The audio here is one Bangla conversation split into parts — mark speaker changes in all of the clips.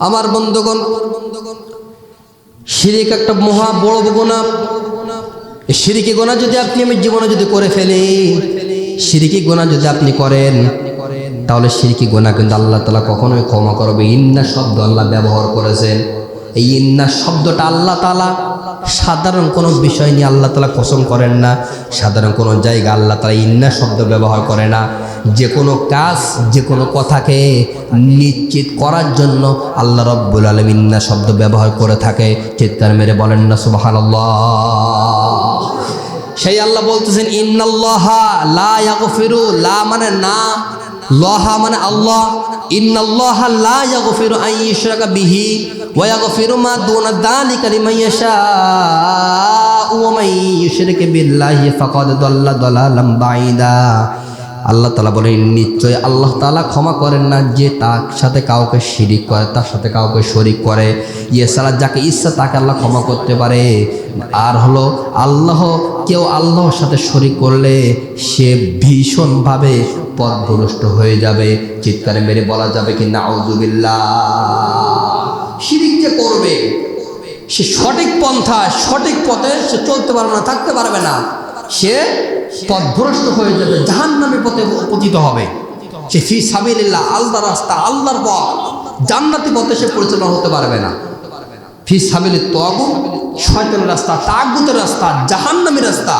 Speaker 1: আমার বন্ধুগণ, শিরিক একটা মহা বড় গোনা। শিরিকি গোনা যদি আপনি আমি জীবনে যদি করে ফেলি সিরিকি গোনা যদি আপনি করেন, তাহলে সিরিকি গোনা কিন্তু আল্লাহ তালা কখনোই ক্ষমা করবে। ইন্না শব্দ আল্লাহ ব্যবহার করেছেন। এই ইন্না শব্দটা আল্লাহ তালা সাধারণ কোনো বিষয় নিয়ে আল্লাহ তালা কসম করেন না, সাধারণ কোনো জায়গা আল্লাহ তালা ইন্না শব্দ ব্যবহার করে না। যে কোনো কাজ, যে কোনো কথাকে নিশ্চিত করার জন্য আল্লাহ রব্বুল আলম ইন্না শব্দ ব্যবহার করে থাকে। চিৎকার মেরে বলেন না সুবাহান সেই আল্লাহ বলতেছেন, ইন্নাল্লাহা লা ইয়াগফিরু, লা মানে না, লহা মানে আল্লাহ, ইন্নাল্লাহা লা ইয়াগফিরু আন ইউশরাকা বিহি, ওয়া ইয়াগফিরু মা দুনা যালিকা লিমান ইয়াশাউ, ওয়া মান ইউশরিক বিল্লাহি ফাকাদ দাল্লা দালালাম বাঈদা। আল্লাহ তালা বলেন, নিশ্চয় আল্লাহ তালা ক্ষমা করেন না যে তার সাথে কাউকে শিরিক করে, তার সাথে কাউকে শরিক করে। ইয়ে সারা যাকে ইচ্ছা তাকে আল্লাহ ক্ষমা করতে পারে। আর হলো, আল্লাহ, কেউ আল্লাহর সাথে শরিক করলে সে ভীষণভাবে পথভ্রষ্ট হয়ে যাবে। চিৎকারে মেরে বলা যাবে কি, নাউজুবিল্লাহ। শিরিক যে করবে, সে সঠিক পন্থা, সঠিক পথে সে চলতে পারবে না, থাকতে পারবে না। সে পথভ্রষ্ট হয়ে যাবে জাহান নামে পথে পতিত হবে। সে ফি সাবিল্লাহ আল্লাহ রাস্তা, আল্লাহর পথ। জান্নাতি পথে সে পরিচালনা হতে পারবে না। ফি সাবিলের তগু শয়তানের রাস্তা, তাগুতের রাস্তা, জাহান্নামী রাস্তা।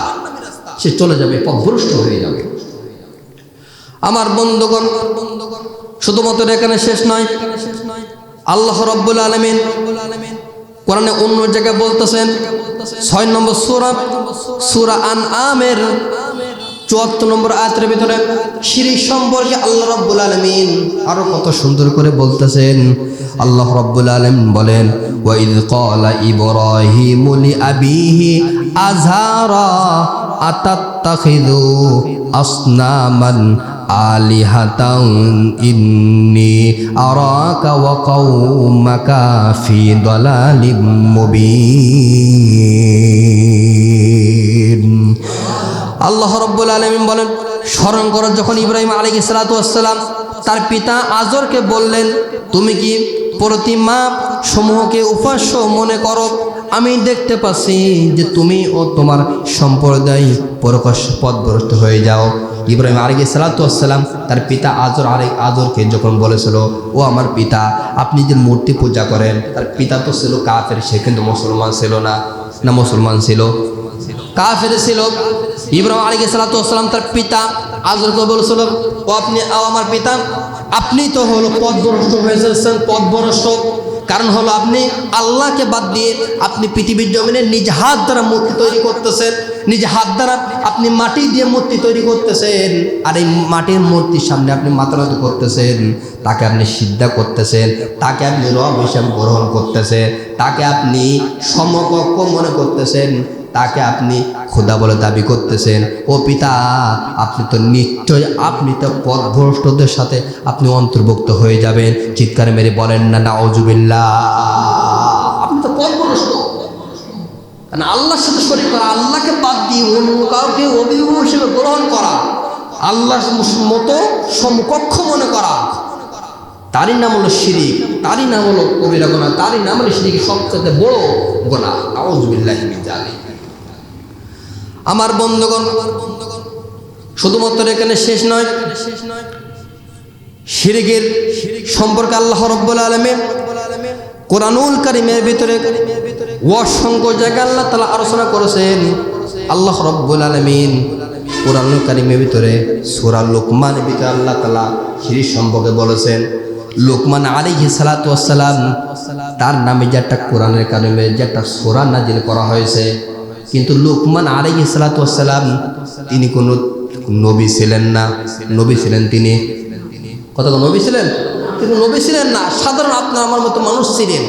Speaker 1: সে চলে যাবে, পথভ্রষ্ট হয়ে যাবে। আমার বন্ধুগণ, শুধুমাত্র এখানে শেষ নয়, আল্লাহ রব্বুল আলমিন কোরআনে অন্য জায়গায় বলতেছেন ছয় নম্বর সুরা সুরা আন আমের চুয়াত্তর নম্বর আয়াতের ভিতরে শিরিক সম্পর্কে আল্লাহ রব্বুল আলমিন আরও কত সুন্দর করে বলতেছেন। আল্লাহ রব্বুল আলম বলেন, ওয়াইদ ক্বালা ইব্রাহিমু লিআবিহি আযহারা আতাত্তাখিযু আসনামান ইন্নি আরাকা ওয়া কওমাকা ফি দালালিম মুবিন। আল্লাহ রব্বুল আলমিন বলেন, স্মরণ করো যখন ইব্রাহিম আলী সালাতাম তার পিতা আজরকে বললেন, তুমি কি প্রতিমা সমূহকে উপাস্য মনে করো? আমি দেখতে পাচ্ছি যে তুমি ও তোমার সম্প্রদায় প্রকাশ পথভ্রষ্ট হয়ে যাও। ইব্রাহিম আলী সালাতাম তার পিতা আজর আলী আজরকে যখন বলেছিল, ও আমার পিতা, আপনি যে মূর্তি পূজা করেন, তার পিতা তো ছিল কাফের, সে কিন্তু মুসলমান ছিল না। না, মুসলমান ছিল। কাফের ছিল। ইব্রাহিম আলী সালাতাম তার পিতা আজরকে বলেছিল, ও আপনি আমার পিতা, আপনি তো হলো পথভ্রষ্ট হয়েছেন পথভ্রষ্ট। কারণ হলো আপনি আল্লাহকে বাদ দিয়ে আপনি পৃথিবীর জমিনে নিজ হাত দ্বারা মূর্তি তৈরি করতেছেন, নিজ হাত দ্বারা আপনি মাটি দিয়ে মূর্তি তৈরি করতেছেন, আর এই মাটির মূর্তির সামনে আপনি মাতানত করতেছেন, তাকে আপনি সিদ্ধা করতেছেন, তাকে আপনি রব হিসাবে গ্রহণ করতেছেন, তাকে আপনি সমকক্ষ মনে করতেছেন তাকে আপনি খোদা বলে দাবি করতেছেন। ও পিতা, আপনি তো নিশ্চয়, আপনি তো পথভ্রষ্টদের সাথে আপনি অন্তর্ভুক্ত হয়ে যাবেন। চিৎকারে মেরে বলেন না না অজুবিল্লা আপনি তো পথভ্রষ্ট। কারণ আল্লাহর সাথে শরীর করা আল্লাহকে বাদ দিয়ে অন্য কাউকে অভিভাবক হিসেবে গ্রহণ করা আল্লাহ মতো সমকক্ষ মনে করা, তারই নাম হলো শিরিক, তারই নাম হলো কবিরা গোনা, তারই নাম হলো শিরিক সবচেয়ে বড় গোনা। আউজবিল্লাহ জালি আমার বন্ধুগণ, শুধুমাত্র এখানে শেষ নয় শিরিকের সম্পর্কে আল্লাহ রব্বুল আলমের কোরআনুল কারিমের ভিতরে অসংখ্য জায়গায় আল্লাহ তালা আলোচনা করেছেন। আল্লাহ রব্বুল আলমিন কোরআনুল কারিমের ভিতরে সুরা লোকমানের ভিতরে আল্লাহ তালা শিরিক সম্পর্কে বলেছেন, লোকমান আলী সালাতাম তার নামে যে একটা কোরআনের কারিমে যে একটা সোরা নাজিল করা হয়েছে। কিন্তু লোকমান আলী সালাতাম তিনি কোনো নবী ছিলেন না। নবী ছিলেন তিনি কত নবী ছিলেন? কিন্তু নবী ছিলেন না। সাধারণ আপনার আমার মতো মানুষ ছিলেন।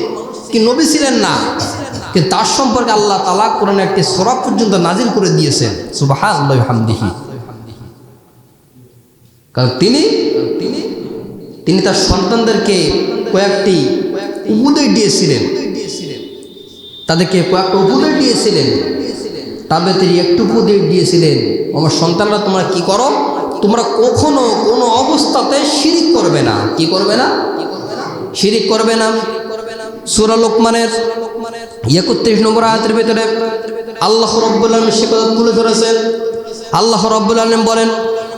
Speaker 1: কি নবী ছিলেন না। কিন্তু তার সম্পর্কে আল্লাহ তালা কোরআনে একটি সোরা পর্যন্ত নাজিল করে দিয়েছেন। সুবাহ আল্লাহ হামদিহি কারণ তিনি তিনি তিনি তার সন্তানদেরকে কয়েকটি উপদেশ দিয়েছিলেন। তাদেরকে কয়েকটা উপদেশ দিয়েছিলেন। তবে তিনি একটু উপদেশ দিয়েছিলেন আমার সন্তানরা তোমরা কি করো তোমরা কখনো কোনো অবস্থাতে শিরিক করবে না কি করবে না শিরিক করবে না সুরা লোকমানের একত্রিশ নম্বর আয়াতের ভিতরে আল্লাহ রব্বুল আলম সে কথা তুলে ধরেছেন আল্লাহ রব্বুল আলম বলেন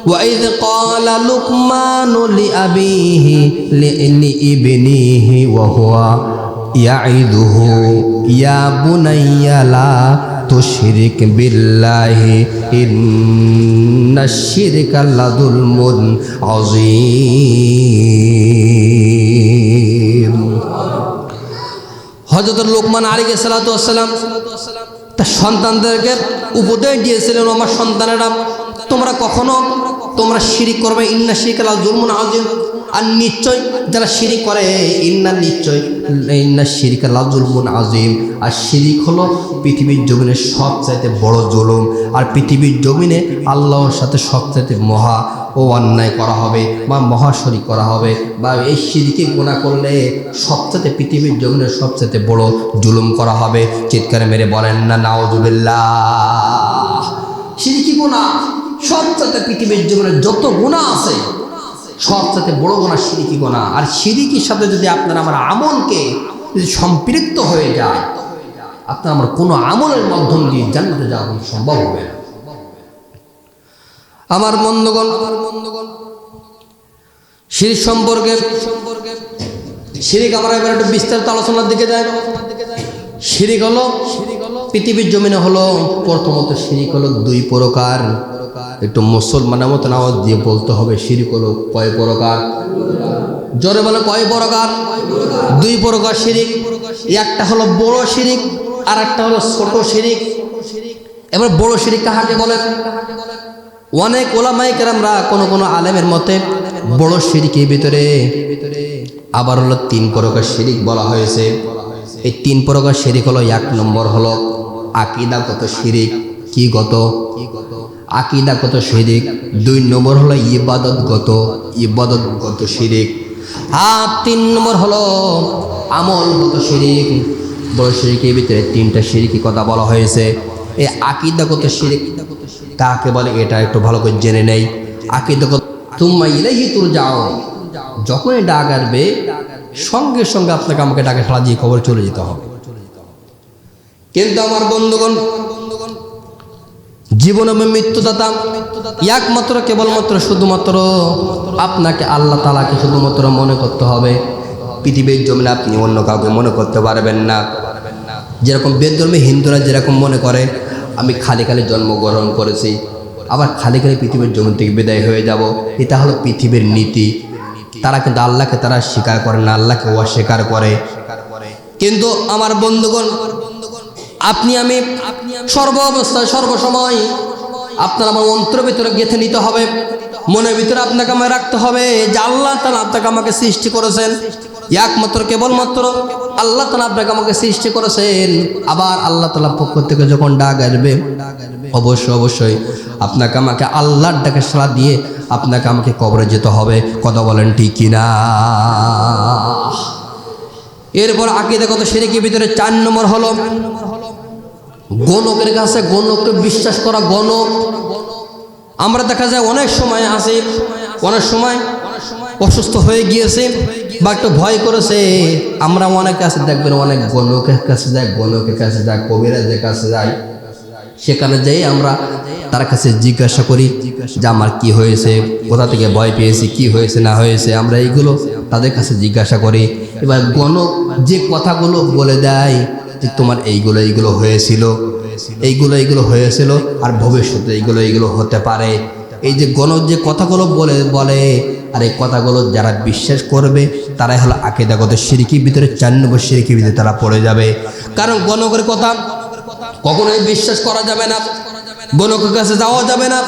Speaker 1: وإذ قال لقمان لأبيه لابنه وهو يعظه يا بني لا তুশিরিক বিল্লাহি, ইন্না শিরকা লাযুলমুন আযীম। হযরত লোকমান আলাইহিস সালাতু ওয়াসসালাম তার সন্তানদেরকে উপদেশ দিয়েছিলেন, আমার সন্তানেরা, তোমরা কখনো তোমরা শিরিক করবে, ইন্না শিরিক আল্লাহ জুলমুন আজিম আর নিশ্চয় যারা শিরিক করে, ইন্না নিশ্চয়, ইন্না শিরিক আল্লাহ জুলমুন আজিম আর শিরিক হলো পৃথিবীর জমিনে সবচাইতে বড় জুলুম। আর পৃথিবীর জমিনে আল্লাহর সাথে সবচাইতে মহা ও অন্যায় করা হবে বা মহাশরিক করা হবে। বা এই সিঁড়িকে গোনা করলে সবচাইতে পৃথিবীর জমিনে সবচাইতে বড় জুলুম করা হবে। চিৎকারে মেরে বলেন না নাওজুবিল্লাহ সিঁড়িকি গোনা সবচাইতে পৃথিবীর জমিনে যত গুণা আছে সবচাইতে বড় গোনা সিঁড়িকি গোনা আর সিঁড়িকির সাথে যদি আপনার আমার আমলকে যদি সম্পৃক্ত হয়ে যায়, আপনার আমার কোনো আমলের মাধ্যম দিয়ে জান্নাতে যাওয়া সম্ভব হবে না। আমার বন্ধুগণ শিরিক সম্পর্কে শিরিক আমরা এবার একটু বিস্তারিত আলোচনার দিকে যাই। শিরিক হলো, পৃথিবীর জমিনে হলো, প্রথমত শিরিক হলো দুই প্রকার। একটু মুসলমানের মতন আওয়াজ দিয়ে বলতে হবে, শিরিক হলো কয় প্রকার? জোরে বলে, কয় প্রকার? দুই প্রকার শিরিক, একটা হলো বড় শিরিক আর একটা হলো ছোট শিরিক। এবার বড় শিরিক কাহাকে বলেন অনেক ওলামাই কেরামরা কোনো কোনো আলেমের মতে বড় শিরিকের ভিতরে আবার হলো তিন প্রকার শিরিক বলা হয়েছে। এই তিন প্রকার শিরিক হলো, এক নম্বর হলো আকিদাগত শিরিক, কি গত? আকিদাগত শিরিক? দুই নম্বর হলো ইবাদতগত ইবাদতগত শিরিক? আর তিন নম্বর হলো আমলগত শিরিক? বড় শিরিকের ভিতরে তিনটা শিরিকি কথা বলা হয়েছে। এই আকিদাগত শিরিক? কাকে বলে? এটা একটু ভালো করে জেনে নেই। আকিদাগত তুম্মা ইলাইহি তুর যাও যখনই ডাক আসবে, সঙ্গে সঙ্গে আপনাকে আমাকে ডাকে সাড়া দিয়ে খবর চলে যেতে হবে। কিন্তু আমার বন্ধুগণ জীবন এবং মৃত্যুদাতা, একমাত্র, কেবলমাত্র, শুধুমাত্র আপনাকে আল্লাহ তালাকে শুধুমাত্র মনে করতে হবে। পৃথিবীর জমিনে আপনি অন্য কাউকে মনে করতে পারবেন না। যেরকম বেদধর্মী হিন্দুরা যেরকম মনে করে, আমি খালি খালি জন্মগ্রহণ করেছি, আবার খালি খালি পৃথিবীর জমি থেকে বিদায় হয়ে যাব। এটা হলো পৃথিবীর নীতি। তারা কিন্তু আল্লাহকে তারা স্বীকার করে না, আল্লাহকে অস্বীকার করে। কিন্তু আমার বন্ধুগণ, আপনি আমি সর্ব অবস্থায় সর্বসময় আপনার আমার অন্তর ভিতরে গেঁথে নিতে হবে, মনের ভিতরে আপনাকে আমায় রাখতে হবে যে আল্লাহ তালা আপনাকে আমাকে সৃষ্টি করেছেন। একমাত্র, কেবলমাত্র আল্লাহ তালা আপনাকে আমাকে সৃষ্টি করেছেন। আবার আল্লাহ তালার পক্ষ থেকে যখন ডাক আসবে, অবশ্যই অবশ্যই আপনাকে আমাকে আল্লাহর ডাকে সাড়া দিয়ে আপনাকে আমাকে কবরে যেতে হবে। কথা বলেন ঠিক কিনা এরপর আকিদা কত সেরেকের ভিতরে চার নম্বর হলো গণকের কাছে গণককে বিশ্বাস করা গণক। আমরা দেখা যায় অনেক সময় আসে, অনেক সময় অসুস্থ হয়ে গিয়েছে বা একটু ভয় করেছে, আমরা অনেক কাছে দেখবেন অনেক গণকের কাছে যাই গণকের কাছে যাই কবিরাজের কাছে যাই সেখানে যাই আমরা তার কাছে জিজ্ঞাসা করি যে আমার কি হয়েছে, কোথা থেকে ভয় পেয়েছি, কি হয়েছে, না হয়েছে, আমরা এইগুলো তাদের কাছে জিজ্ঞাসা করি। এবার গণক যে কথাগুলো বলে দেয় যে তোমার এইগুলো এইগুলো হয়েছিল, এইগুলো এইগুলো হয়েছিল আর ভবিষ্যতে এইগুলো এইগুলো হতে পারে। এই যে গণক যে কথাগুলো বলে বলে, আর এই কথাগুলো যারা বিশ্বাস করবে, তারাই হলো আকেদাগত সিরিকির ভিতরে চার নম্বর সিরিকির ভিতরে তারা পড়ে যাবে। কারণ গণকের কথা কখনোই বিশ্বাস করা যাবে না, গণকের কাছে যাওয়া যাবে না।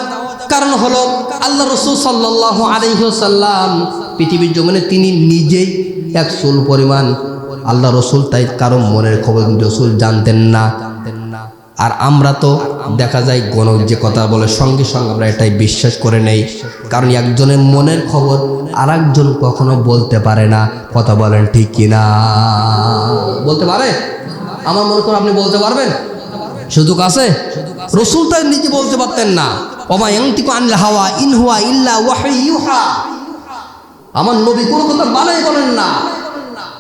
Speaker 1: কারণ হলো আল্লাহ রসুল সাল্লাহ আলহ্লাম পৃথিবীর জমিনে তিনি নিজেই এক চুল পরিমাণ আল্লাহ রসুল, তাই কারও মনের খবর রসুল জানতেন না। আর আমরা তো দেখা যায় গণক যে কথা বলে, সঙ্গে সঙ্গে আমরা এটাই বিশ্বাস করে নেই। কারণ একজনের মনের খবর আর একজন কখনো বলতে পারে না। কথা বলেন ঠিক কিনা? বলতে পারে? আমার মনে করো আপনি বলতে পারবেন? সুযোগ আছে? রসুল তাই নিজে বলতে পারতেন না। ওমা ইয়াংতিকু হাওয়া, ইন হুয়া ইল্লা ওয়াহি ইউহা। আমার নবী কোনো কথা বানাই বলেন না।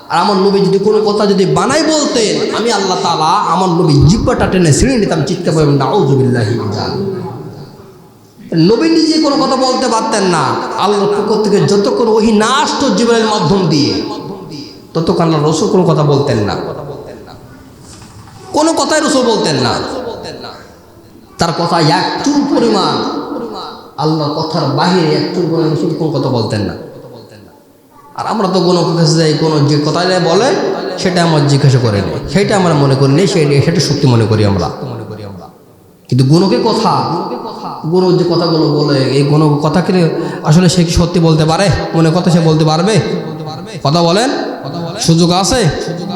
Speaker 1: আর আমার নবী যদি কোনো কথা যদি বানাই বলতেন, আমি আল্লাহ তালা আমার নবী জিব্বাটা টেনে ছিঁড়ে নিতাম, চিৎকার পাবেন নাউজুবিল্লাহি মিন যালিক। নবী নিজে কোনো কথা বলতে পারতেন না। আল্লাহর পক্ষ থেকে যতক্ষণ ওহি না আসতো জীবনের মাধ্যম দিয়ে, ততক্ষণ আল্লাহ রসুল কোনো কথা বলতেন না। কোনো কথাই রসুল বলতেন না। তার কথা এক চুল পরিমাণ। আল্লাহর কথার বাহিরে এক চুল পরিমাণ কোনো কথা বলতেন না। আর আমরা তো কোনো কাছে যাই কোনো যে কথাই বলে সেটা আমার জিজ্ঞাসা করে নিই। সেটা আমরা মনে করি নেই সেই সেটা সত্যি মনে করি আমরা। মনে করি আমরা কিন্তু গুণকে কথা গুণ যে কথাগুলো বলে এই গুণ কথাকে আসলে সে কি সত্যি বলতে পারে? মনে কথা সে বলতে পারবে? কথা বলেন। সুযোগ আছে?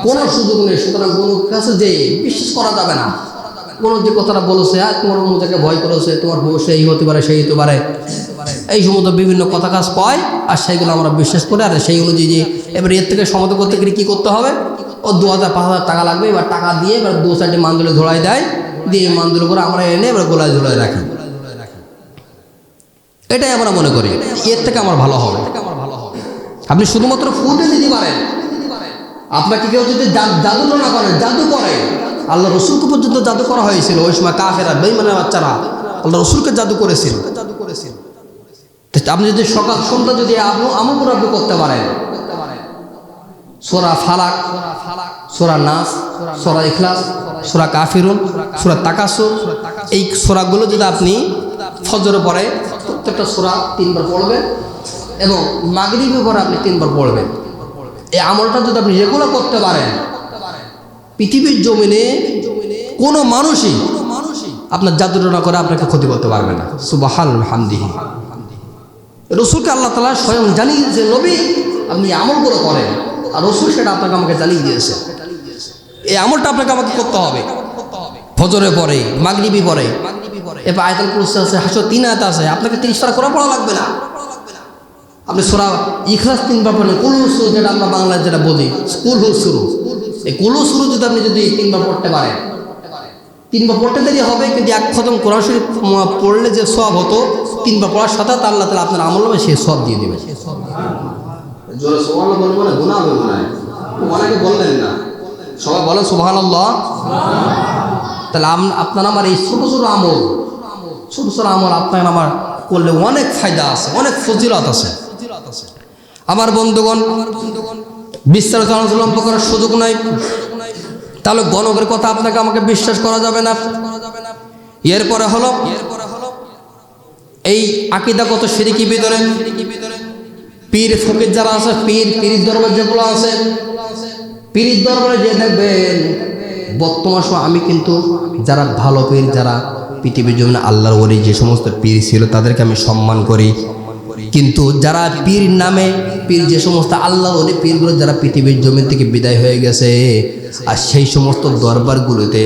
Speaker 1: কোনো সুযোগ নেই সুতরাং কোনো কাছে যে বিশ্বাস করা যাবে না। কোনো যে কথাটা বলেছে, আর তোমার মজাকে ভয় করেছে, তোমার ভবিষ্যৎ এই হতে পারে, সেই হতে পারে। এই সমস্ত বিভিন্ন কথা কাজ পায়, আর সেইগুলো আমরা বিশ্বাস করে, আর সেই অনুযায়ী যে এবার এর থেকে সমাধান করতে গেলে কী করতে হবে? ও দু হাজার পাঁচ হাজার টাকা লাগবে, এবার টাকা দিয়ে এবার দু সাইডে মান্দুলে ধরাই দেয়, দিয়ে মান্দুলে করে আমরা এনে এবার গোলায় ঝোলায় রাখি। এটাই আমরা মনে করি, এর থেকে আমার ভালো হবে। আপনি শুধুমাত্র ফুটে দিতে পারেন। আপনাকে কেউ যদি জাদু না করে জাদু করে। আল্লাহ রসুলকে পর্যন্ত জাদু করা হয়েছিল। ওই সময় কাফেরা বেইমানের বাচ্চারা আল্লাহ রসুলকে জাদু করেছিল। জাদু আপনি যদি সকাল সন্ধ্যা যদি আমল আপনি করতে পারেন, সোরা ফালাক, সোরা নাস, সোরা ইখলাস, সোরা কাফিরুন, সোরা তাকাসুর এই সোরাগুলো যদি আপনি ফজরে পরে প্রত্যেকটা সোরা তিনবার পড়বেন এবং মাগরিবের পরে আপনি তিনবার পড়বেন। এই আমলটা যদি আপনি রেগুলার করতে পারেন পৃথিবীর জমিনে কোনো মানুষই আপনার জাদুটনা করে আপনাকে ক্ষতি করতে পারবে না। সুবাহাল হামদিহি রসুলকে আল্লাহ তালা স্বয়ং জানিয়ে দিয়েছে, নবী, আপনি আমলগুলো করেন। আর রসুল সেটা আপনাকে আমাকে জানিয়ে দিয়েছে। এই আমলটা আপনাকে আমাকে করতে হবে। ফজরে পরে মাগরিবি পরে এবার আয়তাল কুরসি আছে হাসো তিন আছে। আপনাকে তিরিশ করে পড়া লাগবে না। আপনি সোরা ইখলাস তিনবার পড়লেন। কুলু সুরু যেটা আমরা বাংলায় যেটা বলি, কুল হু শুরু এই কুলু শুরু যদি আপনি যদি তিনবার পড়তে পারেন তিনবার পড়তে দেরি হবে কিন্তু এক খতম কোরআন শরীফ পড়লে যে সব হতো তিনবার পড়ার সাথে আল্লাহ তালা আপনার আমল হবে সে সব দিয়ে দেবে জোরে সোহান বলব না গুণা হবে অনেকে বললেন না। সবাই বলেন সোহান তাহলে আপনার আমার এই ছোটো ছোটো আমল ছোটো ছোটো আমল আপনার আমার করলে অনেক ফায়দা আছে অনেক ফজিলত আছে। আমার বন্ধুগণ বিস্তারিত আলোচনা করার সুযোগ নাই। তাহলে গণকের কথা আপনাকে আমাকে বিশ্বাস করা যাবে না। এরপরে হলো, এই আকিদাগত সিরিকি ভিতরে পীর ফকির যারা আছে, পীর পীর দরবার যেগুলো আছে পীর দরবারে যে দেখবেন, বর্তমান সময় আমি কিন্তু যারা ভালো পীর, যারা পৃথিবীর জন্য আল্লাহর ওলি যে সমস্ত পীর ছিল, তাদেরকে আমি সম্মান করি। কিন্তু যারা পীর নামে, পীর যে সমস্ত আল্লাহ অলি পীরগুলো যারা পৃথিবীর জমি থেকে বিদায় হয়ে গেছে, আর সেই সমস্ত দরবারগুলোতে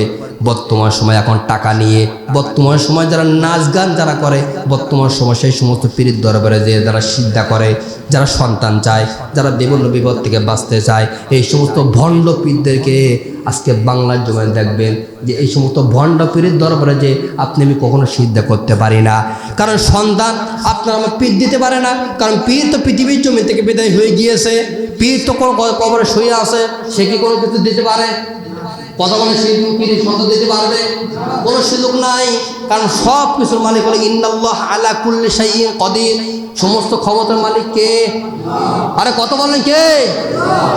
Speaker 1: বর্তমান সময় এখন টাকা নিয়ে, বর্তমান সময় যারা নাচ গান যারা করে, বর্তমান সময় সেই সমস্ত পীরের দরবারে যে যারা সিদ্ধা করে, যারা সন্তান চায়, যারা বিভিন্ন বিপদ থেকে বাঁচতে চায়, এই সমস্ত ভণ্ড পীরদেরকে আজকে বাংলার জমায় দেখবেন যে এই সমস্ত ভণ্ড পীরের দরবারে যে আপনি আমি কখনো সিদ্ধা করতে পারি না। কারণ সন্তান আপনার আমার পীর দিতে পারে না। কারণ পীর তো পৃথিবীর জমি থেকে বিদায় হয়ে গিয়েছে। পীর তো কোনো কবরে শুয়ে আছে, সে কি কোনো কিছু দিতে পারে? কথা বলে সেই পীর সন্তান দিতে পারবে? কোনো সুযোগ নাই, কারণ সব কিছুর মালিক হলো ইন্দাল্লাহ আলা কুল্লি শাইইন কদির। সমস্ত ক্ষমতার মালিক কে? আরে কত বলেন কে?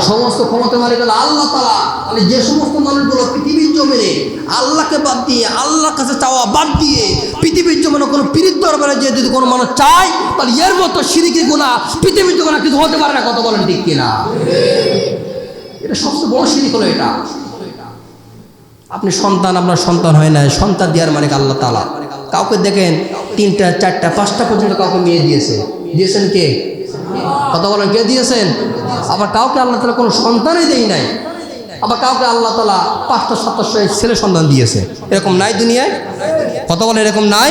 Speaker 1: সমস্ত ক্ষমতার মালিক হলো আল্লাহ তালা মানে যে সমস্ত মানুষগুলো পৃথিবীর জমিনে আল্লাহকে বাদ দিয়ে, আল্লাহর কাছে চাওয়া বাদ দিয়ে পৃথিবীর জমিনে কোনো পীড়িত দরবারে যে যদি কোনো মানুষ চায়, তাহলে এর মতো সিরিকি গুণা পৃথিবীর জমিনে কিছু হতে পারে না। কত বলেন ঠিক কিনা? এটা সবচেয়ে বড় সিরিক হলো এটা। আপনি সন্তান, আপনার সন্তান হয় না সন্তান দেওয়ার মালিক আল্লাহ তালা কাউকে দেখেন তিনটা, চারটা, পাঁচটা পর্যন্ত কাউকে মেয়ে দিয়েছে। দিয়েছেন কে? কথা বলেন, কে দিয়েছেন? আবার কাউকে আল্লাহ তালা কোনো সন্তানই দেই নাই। আবার কাউকে আল্লাহ তালা পাঁচটা, সাতটা ছেলে সন্তান দিয়েছে। এরকম নাই দুনিয়ায়? কথা বলে এরকম নাই?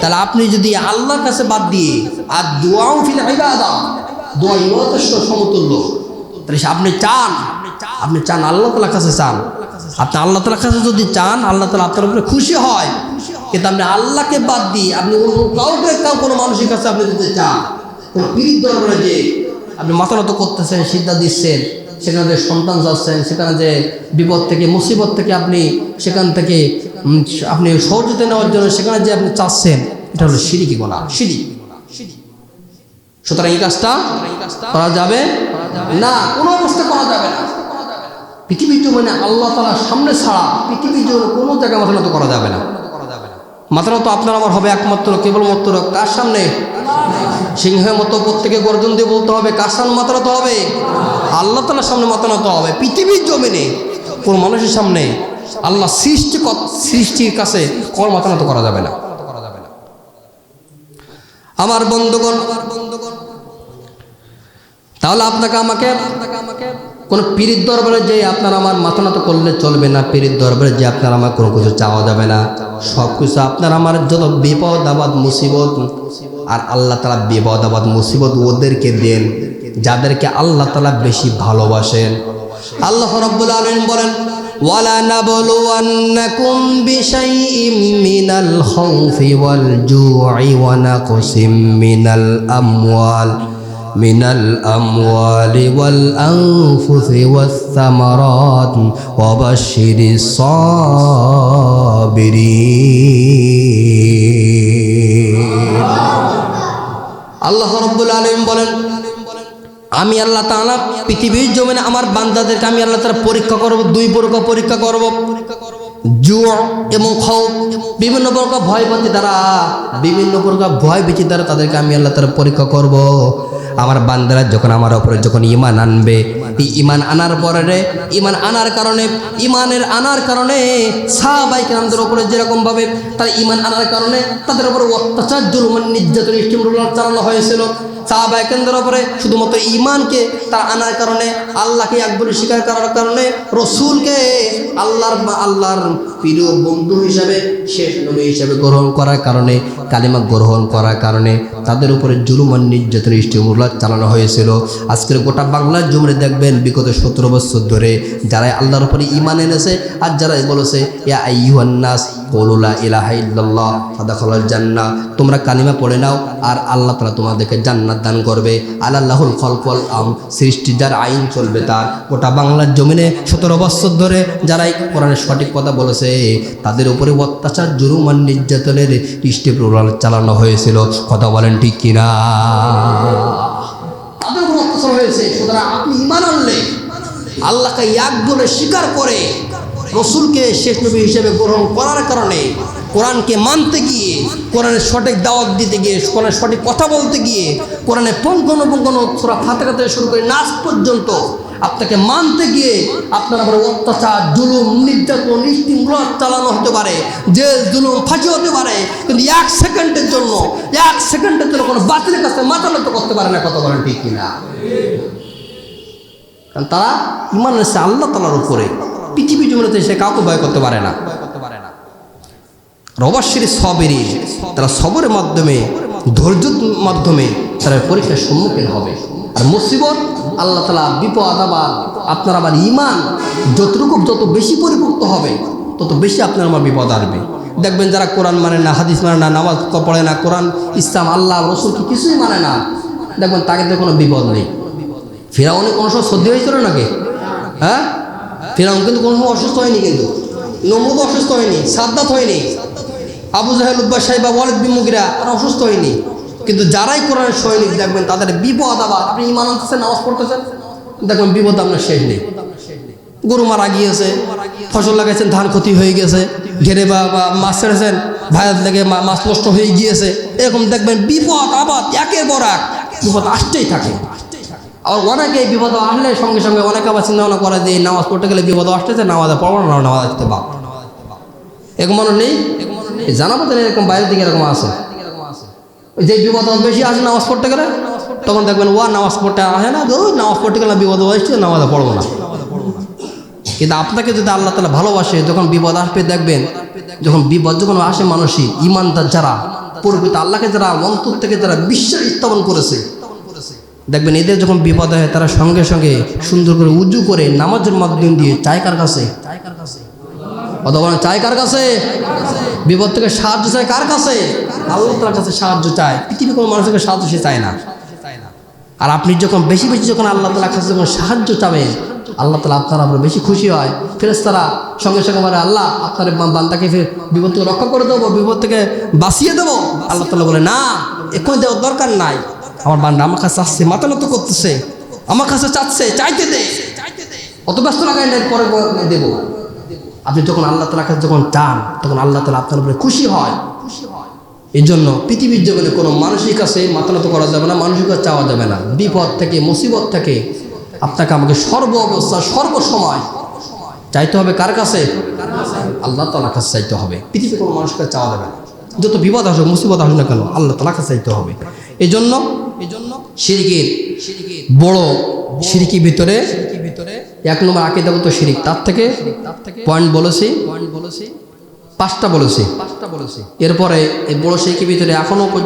Speaker 1: তাহলে আপনি যদি আল্লাহর কাছে বাদ দিয়ে, আর দোয়াও ফিল ইবাদা দোয়া ইবাদতের সমতুল্য। তাহলে আপনি চান আপনি চান আল্লাহ তালার কাছে চান। আপনি আল্লাহ তালার কাছে যদি চান, আল্লাহ তালা আপনার উপরে খুশি হয়। কিন্তু আপনি আল্লাহকে বাদ দিয়ে আপনি অন্য কাউকে, কাউ কোনো মানুষের কাছে আপনি যদি চান কোনো যে আপনি মাথা নত করতেছেন সিদ্ধা দিচ্ছেন, সেখানে যে সন্তান যাচ্ছেন, সেখানে যে বিপদ থেকে, মুসিবত থেকে আপনি সেখান থেকে আপনি সহযোগিতা নেওয়ার জন্য সেখানে যে আপনি চাচ্ছেন, এটা হলো সিঁড়ি গোনা সিঁড়ি সুতরাং এই কাজটা করা যাবে না। কোনো অবস্থা করা যাবে না। পৃথিবীর মানে আল্লাহ তালার সামনে ছাড়া পৃথিবীর জন্য কোনো জায়গায় মাথা নত করা যাবে না। মাথা নত আপনার আমার হবে একমাত্র, কেবলমাত্র কার সামনে? সিংহের মতো প্রত্যেকে গর্জন দিয়ে বলতে হবে, কার সামনে মাথা নত হবে? আল্লাহ তালার সামনে মাথা নত হবে। পৃথিবীর জমিনে, কোন মানুষের সামনে আল্লাহ সৃষ্টি সৃষ্টির কাছে কোন মাথা নত করা যাবে না। আমার বন্ধুগণ, তাহলে আপনাকে আমাকে কোনো পীরিত দরবারে যে আপনার আমার মাথা নত করলে চলবে না পীরিত দরবারে যে আপনার আমার কোনো কিছু চাওয়া যাবে না সব কিছু আপনার আমার যত বিপদ আবাদ মুসিবত আর আল্লাহ তালা বিপদ আবাদ মুসিবত ওদেরকে দেন যাদেরকে আল্লাহ তালা বেশি ভালোবাসেন আল্লাহ রব্বুল আলমিন বলেন ولنبلونكم بشيء من الخوف والجوع ونقص من الأموال من الأموال والأنفس والثمرات وبشر الصابرين আল্লাহ রব্বুল আলম বলেন আমি আল্লাহ তাআলা পৃথিবীর জমিনে আমার বান্দাদেরকে আমি আল্লাহ তাআলা পরীক্ষা করব দুই প্রকার পরীক্ষা করব জুয়া এবং খাও বিভিন্ন প্রকার ভয় ভীতি দ্বারা বিভিন্ন প্রকার ভয় ভীতি দ্বারা তাদেরকে আমি আল্লাহ তাআলা পরীক্ষা করব আমার বান্দারা যখন আমার ওপরে যখন ইমান আনবে ইমান আনার পরে, ইমান আনার কারণে, ইমানের আনার কারণে সাহাবাই কেরামদের ওপরে যেরকমভাবে তার ইমান আনার কারণে তাদের ওপরে অত্যাচার জুলুমান নির্যাতন স্টিমরোলার চালানো হয়েছিল। সাহাবাই কেন্দ্রের উপরে শুধুমাত্র ইমানকে তার আনার কারণে, আল্লাহকে একবারে স্বীকার করার কারণে, রসুলকে আল্লাহর আল্লাহর প্রিয় বন্ধু হিসাবে, শেষ নবী হিসাবে গ্রহণ করার কারণে, কালিমা গ্রহণ করার কারণে তাদের উপরে জুলুমান নির্যাতন স্টিমুলার চালানো হয়েছিল। আজকের গোটা বাংলার জমিনে দেখবেন, বিগত সতেরো বছর ধরে যারা আল্লাহর উপরে ইমান এনেছে, আর যারা বলেছে, ইয়া আইয়ুহান্নাস কৌলুলা ইলাহা ইল্লাল্লাহ জান্নাহ। তোমরা কালিমা পড়ে নাও, আর আল্লাহ তাআলা তোমাদেরকে জান্নাত দান করবে। আল্লাহুল খলকল আম, সৃষ্টি যার আইন চলবে তার। গোটা বাংলার জমিনে সতেরো বছর ধরে যারাই কোরআনের সঠিক কথা বলেছে, তাদের উপরে অত্যাচার আর নির্যাতনের দৃষ্টি প্রবল চালানো হয়েছিল। কথা বলেন ঠিক কিনা? আপনি ইমান আল্লাহকে এক বলে স্বীকার করে রসুলকে শেষ নবী হিসেবে গ্রহণ করার কারণে কোরআনকে মানতে গিয়ে, কোরআনের সঠিক দাওয়াত দিতে গিয়ে, কোরআনের সঠিক কথা বলতে গিয়ে, কোরআনের পঙ্কন পঙ্কন সুরা ফাতেকা থেকে শুরু করে নাচ পর্যন্ত আপনাকে মানতে গিয়ে আপনার আবার অত্যাচার, জুলুম, নির্যাতন চালানো হতে পারে যে জুলুম, ফাঁসি হতে পারে, কিন্তু এক সেকেন্ডের জন্য, এক সেকেন্ডের জন্য কোনো বাতিলের কাছে মাথা নত করতে পারে না কত বলেন ঠিক কিনা? কারণ তারা ইমান এসে আল্লাহ তালার উপরে। পৃথিবী জমিতে সে কাউকে ভয় করতে পারে না। অবশ্যই সবেরই তারা সবরের মাধ্যমে, ধৈর্যের মাধ্যমে তারা পরীক্ষার সম্মুখীন হবে। আর মুসিবত, আল্লাহ তালা বিপদ আবার আপনার আবার ইমান যতটুকু যত বেশি পরিপক্ত হবে, তত বেশি আপনার আমার বিপদ আসবে। দেখবেন যারা কোরআন মানে না, হাদিস মানে না, নামাজ পড়ে না, কোরআন, ইসলাম, আল্লাহ রসুলকে কিছুই মানে না, দেখবেন তাকে তো কোনো বিপদ নেই। ফেরাউনে কোনো সময় সর্দি হয়েছিল নাকি? হ্যাঁ? ফেরাউন কিন্তু কোনো সময় অসুস্থ হয়নি কিন্তু। নমরুদ অসুস্থ হয়নি, সাদ্দাত হয়নি। আবু জাহেল উদ্বা সাহেব বা ওয়ালিদ বিন মুগিরা তারা অসুস্থ হয়নি। কিন্তু যারাই কোরআনের সৈনিক, দেখবেন তাদের বিপদ আবার, আপনি ইমান আনতেছেন, নামাজ পড়তেছেন, দেখবেন বিপদ আপনার শেষ নেই। গরু মারা গিয়েছে, ফসল লাগাইছেন, ধান ক্ষতি হয়ে গেছে, ঘেরে বা মাছ ছেড়েছেন ভাইয়াত লেগে মাছ নষ্ট হয়ে গিয়েছে, এরকম দেখবেন বিপদ আবাদ একের পর এক, বিপদ আসতেই থাকে। আর অনেকে বিপদ আসলে সঙ্গে সঙ্গে অনেকে আবার চিন্তা ভাবনা করে যে নামাজ পড়তে গেলে বিপদ আসতেছে, নামাজে পড়ব না, নামাজ আসতে বাপ এরকম মানুষ নেই? জানাব তো এরকম বাইরের দিকে এরকম আসে যে বিপদ বেশি আসে নামাজ পড়তে গেলে, তখন দেখবেন ও নামাজ পড়তে আসে না তো নামাজ পড়তে গেলে বিপদ আসছে, নামাজে পড়ব না। কিন্তু আপনাকে যদি আল্লাহ তালা ভালোবাসে, যখন বিপদ আসবে দেখবেন, যখন বিপদ যখন আসে মানুষই ইমানদার যারা পূর্বিত আল্লাহকে যারা অন্তর থেকে যারা বিশ্বাস স্থাপন করেছে দেখবেন এদের যখন বিপদ হয়, তারা সঙ্গে সঙ্গে সুন্দর করে উজু করে নামাজের মাধ্যম দিয়ে চায় কার কাছে? অথবা চায় কার কাছে? বিপদ থেকে সাহায্য চায় কার কাছে? আল্লাহ তার কাছে সাহায্য চায়। পৃথিবী কোনো মানুষকে সাহায্য সে চায় না। আর আপনি যখন, বেশি বেশি যখন আল্লাহ তালার কাছে যখন সাহায্য চাবেন, আল্লাহ তালা আপনার আপনার বেশি খুশি হয়। ফেরেস্তারা সঙ্গে সঙ্গে বলে, আল্লাহ, আপনার বান্দাকে বিপদ থেকে রক্ষা করে দেবো, বিপদ থেকে বাঁচিয়ে দেবো। আল্লাহ তালা বলে, না এখন দেওয়ার দরকার নাই। আমার বান্দা আমার কাছে চাচ্ছে মাথা নত করতেছে। আমার কাছে চাচ্ছে, চাইতে দে। অত ব্যস্ত লাগাই পরে দেবো। আপনি যখন আল্লাহ তালার কাছে যখন চান তখন আল্লাহ তালা আপনার উপরে খুশি হয়। এই জন্য পৃথিবীর জগতে কোনো মানুষের কাছে মাথা নত করা যাবে না, মানুষের কাছে চাওয়া যাবে না। বিপদ থেকে, মুসিবত থেকে আপনাকে আমাকে সর্ব অবস্থা সর্বসময় চাইতে হবে কার কাছে? আল্লাহ তালার কাছে চাইতে হবে। পৃথিবীর কোনো মানুষের কাছে চাওয়া যাবে না। যত বিপদ আসুক, মুসিবত আসুক না কেন, আল্লাহ তালার কাছে চাইতে হবে। এই জন্য সিরিকের বড় সিরিকি ভিতরে এক নম্বর আকিদাগত শিরিক তার থেকে পয়েন্ট বলেছি পয়েন্ট বলেছি, পাঁচটা বলেছি। পাঁচটা বলেছি এরপরে এই বড় শিরিকের ভিতরে এখনও পর্যন্ত